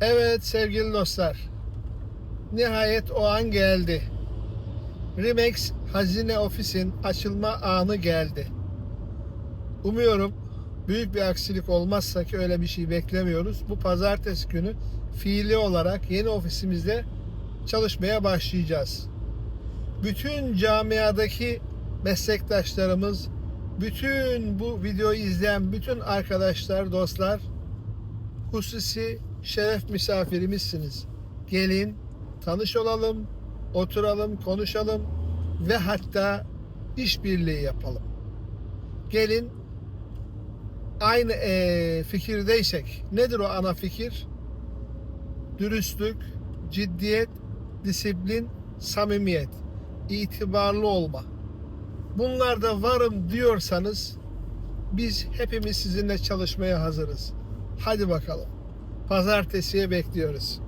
Evet sevgili dostlar. Nihayet o an geldi. Remax Hazine Ofis'in açılma anı geldi. Umuyorum büyük bir aksilik olmazsa ki öyle bir şey beklemiyoruz. Bu pazartesi günü fiili olarak yeni ofisimizde çalışmaya başlayacağız. Bütün camiadaki meslektaşlarımız, bütün bu videoyu izleyen bütün arkadaşlar, dostlar hususi şeref misafirimizsiniz. Gelin, tanış olalım, oturalım, konuşalım ve hatta işbirliği yapalım. Gelin, aynı eee, fikirdeysek, nedir o ana fikir? Dürüstlük, ciddiyet, disiplin, samimiyet, itibarlı olma. Bunlarda varım diyorsanız biz hepimiz sizinle çalışmaya hazırız. Hadi bakalım. Pazartesiye bekliyoruz.